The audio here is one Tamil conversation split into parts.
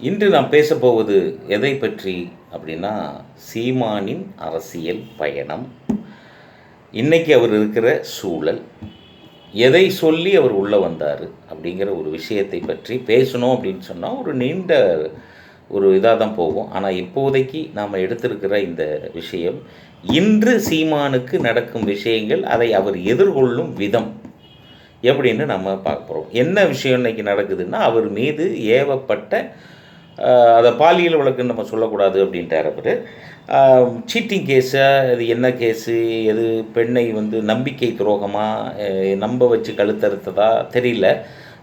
இன்று நாம் பேசப்போவது எதை பற்றி அப்படின்னா சீமானின் அரசியல் பயணம். இன்றைக்கி அவர் இருக்கிற சூழல் எதை சொல்லி அவர் உள்ளே வந்தார் அப்படிங்கிற ஒரு விஷயத்தை பற்றி பேசணும் அப்படின்னு சொன்னால் ஒரு நீண்ட ஒரு இதாக தான் போகும். ஆனால் இப்போதைக்கு நாம் எடுத்திருக்கிற இந்த விஷயம் இன்று சீமானுக்கு நடக்கும் விஷயங்கள் அதை அவர் எதிர்கொள்ளும் விதம் எப்படின்னு நம்ம பார்க்க போகிறோம் என்ன விஷயம் இன்னைக்கு நடக்குதுன்னா அவர் மீது ஏவப்பட்ட அதை பாலியல் வழக்குன்னு நம்ம சொல்லக்கூடாது அப்படின்ட்டார் அவர். சீட்டிங் கேஸா அது என்ன கேஸு எது பெண்ணை வந்து நம்பிக்கை துரோகமாக நம்ப வச்சு கழுத்தறுத்ததா? தெரியல.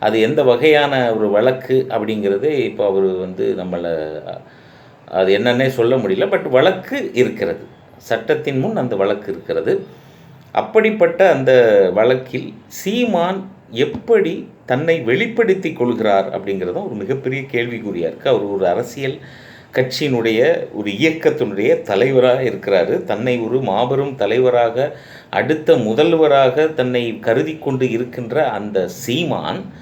அது எந்த வகையான ஒரு வழக்கு அப்படிங்கிறது இப்போ அவர் வந்து நம்மளை அது என்னன்னே சொல்ல முடியல. பட் வழக்கு இருக்கிறது. சட்டத்தின் முன் அந்த வழக்கு இருக்கிறது. அப்படிப்பட்ட அந்த வழக்கில் சீமான் எப்படி தன்னை வெளிப்படுத்தி கொள்கிறார் அப்படிங்கிறது ஒரு மிகப்பெரிய கேள்விக்குறியாக இருக்குது அவர் ஒரு அரசியல் கட்சியினுடைய ஒரு இயக்கத்தினுடைய தலைவராக இருக்கிறாரு. தன்னை ஒரு மாபெரும் தலைவராக அடுத்த முதல்வராக தன்னை கருதி கொண்டு இருக்கின்ற அந்த சீமான்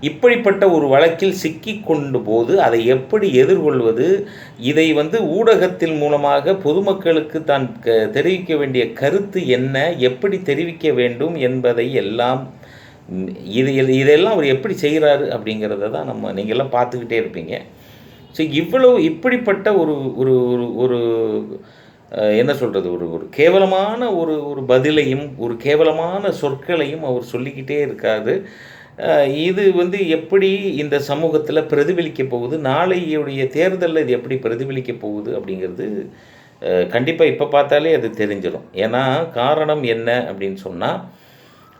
இப்படிப்பட்ட ஒரு வழக்கில் சிக்கி கொண்டு போது அதை எப்படி எதிர்கொள்வது? இதை வந்து ஊடகத்தின் மூலமாக பொதுமக்களுக்கு தான் க- தெரிவிக்க வேண்டிய கருத்து என்ன? எப்படி தெரிவிக்க வேண்டும் என்பதை எல்லாம் இது இது- இதெல்லாம் அவர் எப்படி செய்கிறாரு அப்படிங்கிறத தான் நம்ம நீங்கள்லாம் பார்த்துக்கிட்டே இருப்பீங்க. ஸோ இவ்வளவு இப்படிப்பட்ட ஒரு ஒரு ஒரு ஒரு என்ன சொல்கிறது ஒரு ஒரு கேவலமான ஒரு ஒரு பதிலையும் ஒரு கேவலமான சொற்களையும் அவர் சொல்லிக்கிட்டே இருக்காது இது வந்து எப்படி இந்த சமூகத்தில் பிரதிபலிக்க போகுது? நாளையுடைய தேர்தலில் இது எப்படி பிரதிபலிக்க போகுது அப்படிங்கிறது கண்டிப்பாக இப்போ பார்த்தாலே அது தெரிஞ்சிடும் ஏன்னா காரணம் என்ன அப்படின்னு சொன்னால்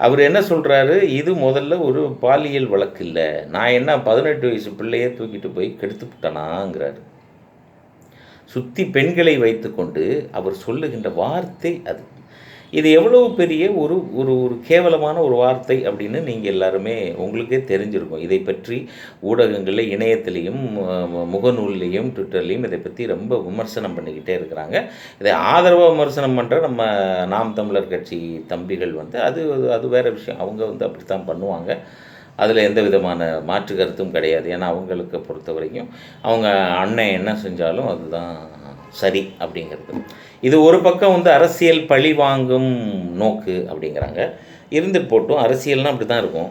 அவர் என்ன சொல்கிறாரு இது முதல்ல ஒரு பாலியல் வழக்கு இல்லை நான் என்ன பதினெட்டு வயசு பிள்ளையை தூக்கிட்டு போய் கெடுத்து விட்டனாங்கிறாரு. சுற்றி பெண்களை வைத்துக்கொண்டு அவர் சொல்லுகின்ற வார்த்தை அது. இது எவ்வளவு பெரிய ஒரு ஒரு ஒரு கேவலமான ஒரு வார்த்தை அப்படின்னு நீங்கள் எல்லாருமே உங்களுக்கே தெரிஞ்சிருக்கும். இதை பற்றி ஊடகங்களில் இணையத்திலையும் முகநூல்லையும் ட்விட்டர்லேயும் இதை பற்றி ரொம்ப விமர்சனம் பண்ணிக்கிட்டே இருக்கிறாங்க. இதை ஆதரவாக விமர்சனம் பண்ணுற நம்ம நாம் தமிழர் கட்சி தம்பிகள் வந்து அது அது வேறு விஷயம். அவங்க வந்து அப்படி தான் பண்ணுவாங்க. அதில் எந்த விதமான மாற்று கருத்தும் கிடையாது. ஏன்னா அவங்களுக்கு பொறுத்த வரைக்கும் அவங்க அண்ணன் என்ன செஞ்சாலும் அதுதான் சரி அப்படிங்கிறது. இது ஒரு பக்கம் வந்து அரசியல் பழி வாங்கும் நோக்கு அப்படிங்கிறாங்க. இருந்துட்டு போட்டும் அரசியல்னால் அப்படி தான் இருக்கும்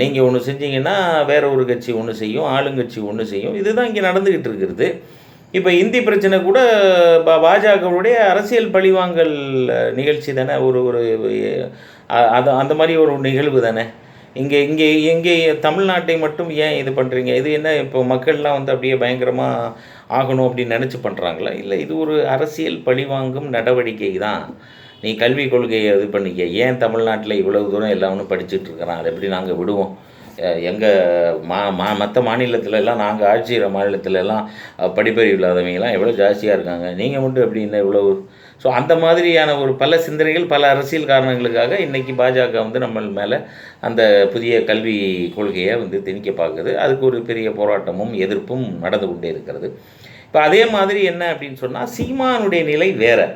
நீங்கள் ஒன்று செஞ்சீங்கன்னா வேற ஒரு கட்சி ஒன்று செய்யும் ஆளுங்கட்சி ஒன்று செய்யும். இதுதான் இங்கே நடந்துக்கிட்டு இருக்கிறது. இப்போ இந்தி பிரச்சனை கூட பா பாஜகவுடைய அரசியல் பழிவாங்கல் நிகழ்ச்சி தானே ஒரு ஒரு அது அந்த மாதிரி ஒரு நிகழ்வு தானே. இங்கே இங்கே இங்கே தமிழ்நாட்டை மட்டும் ஏன் இது பண்ணுறீங்க இது என்ன இப்போ மக்கள்லாம் வந்து அப்படியே பயங்கரமாக ஆகணும் அப்படின்னு நினச்சி பண்ணுறாங்களா இல்லை இது ஒரு அரசியல் பழிவாங்கும் நடவடிக்கை தான் நீ கல்விக் கொள்கையை இது பண்ணிக்க. ஏன் தமிழ்நாட்டில் இவ்வளவு தூரம் எல்லாமே படிச்சுட்டு இருக்கிறான்? அதை எப்படி நாங்கள் விடுவோம்? எங்கள் மா மா மற்ற மாநிலத்திலலாம் நாங்கள் ஆட்சியிற மாநிலத்திலலாம் படிப்பறிவு இல்லாதவங்கலாம் எவ்வளோ ஜாஸ்தியாக இருக்காங்க? நீங்கள் மட்டும் எப்படி என்ன இவ்வளோ ஸோ அந்த மாதிரியான ஒரு பல சிந்தனைகள் பல அரசியல் காரணங்களுக்காக இன்றைக்கி பாஜக வந்து நம்ம மேலே அந்த புதிய கல்வி கொள்கையை வந்து திணிக்க பார்க்குது. அதுக்கு ஒரு பெரிய போராட்டமும் எதிர்ப்பும் நடந்து கொண்டே இருக்கிறது. இப்போ அதே மாதிரி என்ன அப்படின்னு சொன்னால் சீமானுடைய நிலை வேறு.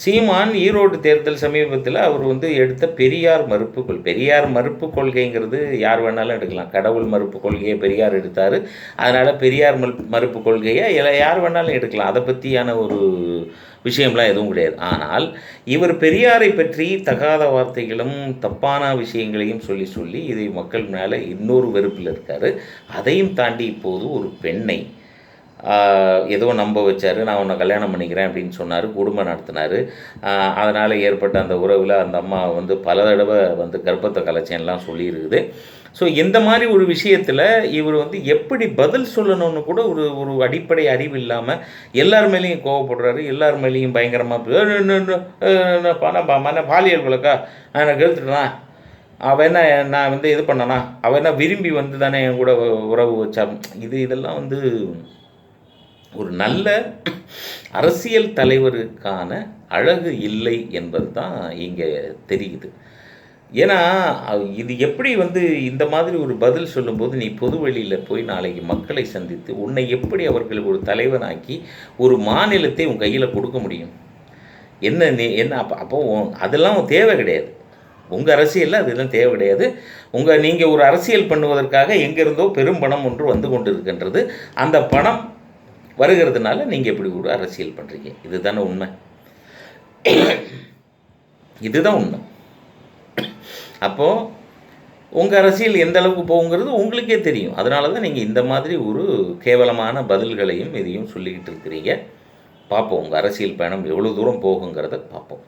சீமான் ஈரோடு தேர்தல் சமீபத்தில் அவர் வந்து எடுத்த பெரியார் மறுப்பு கொள் பெரியார் மறுப்பு கொள்கைங்கிறது யார் வேணாலும் எடுக்கலாம். கடவுள் மறுப்பு கொள்கையை பெரியார் எடுத்தார். அதனால் பெரியார் மறுப்பு மறுப்பு கொள்கையை எல்லாம் யார் வேணாலும் எடுக்கலாம். அதை பற்றியான ஒரு விஷயம்லாம் எதுவும் கிடையாது. ஆனால் இவர் பெரியாரை பற்றி தகாத வார்த்தைகளும் தப்பான விஷயங்களையும் சொல்லி சொல்லி இதை மக்கள் மேலே இன்னொரு வெறுப்பில் இருக்கார். அதையும் தாண்டி இப்போது ஒரு பெண்ணை ஏதோ நம்ப வச்சார் நான் உன்னை கல்யாணம் பண்ணிக்கிறேன் அப்படின்னு சொன்னார் குடும்பம் நடத்தினார். அதனால் ஏற்பட்ட அந்த உறவில் அந்த அம்மா வந்து பல தடவை வந்து கர்ப்பத்தை கலைச்சேன்லாம் சொல்லியிருக்குது. ஸோ இந்த மாதிரி ஒரு விஷயத்தில் இவர் வந்து எப்படி பதில் சொல்லணும்னு கூட ஒரு ஒரு அடிப்படை அறிவு இல்லாமல் எல்லார் மேலேயும் கோவப்படுறாரு எல்லார் மேலேயும் பயங்கரமாக மன பாலியல் வழக்கா? நான் எனக்கு எடுத்துட்டேனா அவன் என்ன நான் வந்து இது பண்ணனா? அவன் என்ன விரும்பி வந்து தானே என் கூட உறவு வச்சா? இது இதெல்லாம் வந்து ஒரு நல்ல அரசியல் தலைவருக்கான அழகு இல்லை என்பது தான் இங்கே தெரியுது. ஏன்னா இது எப்படி வந்து இந்த மாதிரி ஒரு பதில் சொல்லும்போது நீ பொது வெளியில் போய் நாளைக்கு மக்களை சந்தித்து உன்னை எப்படி அவர்கள் ஒரு தலைவனாக்கி ஒரு மாநிலத்தை உன் கையில் கொடுக்க முடியும்? என்ன நீ என்ன அப்போ அப்போ அதெல்லாம் தேவை கிடையாது. உங்கள் அரசியலில் அதெல்லாம் தேவை கிடையாது. உங்கள் நீங்கள் ஒரு அரசியல் பண்ணுவதற்காக எங்கேருந்தோ பெரும் பணம் ஒன்று வந்து கொண்டு இருக்கின்றது அந்த பணம் வருகிறதுனால நீங்கள் இப்படி ஒரு அரசியல் பண்ணுறீங்க இதுதானே உண்மை. இதுதான் உண்மை. அப்போது உங்கள் அரசியல் எந்த அளவுக்கு போகுங்கிறது உங்களுக்கே தெரியும். அதனால தான் நீங்கள் இந்த மாதிரி ஒரு கேவலமான பதில்களையும் இதையும் சொல்லிக்கிட்டு இருக்கிறீங்க. பார்ப்போம் உங்கள் அரசியல் பயணம் எவ்வளோ தூரம் போகுங்கிறத பார்ப்போம்.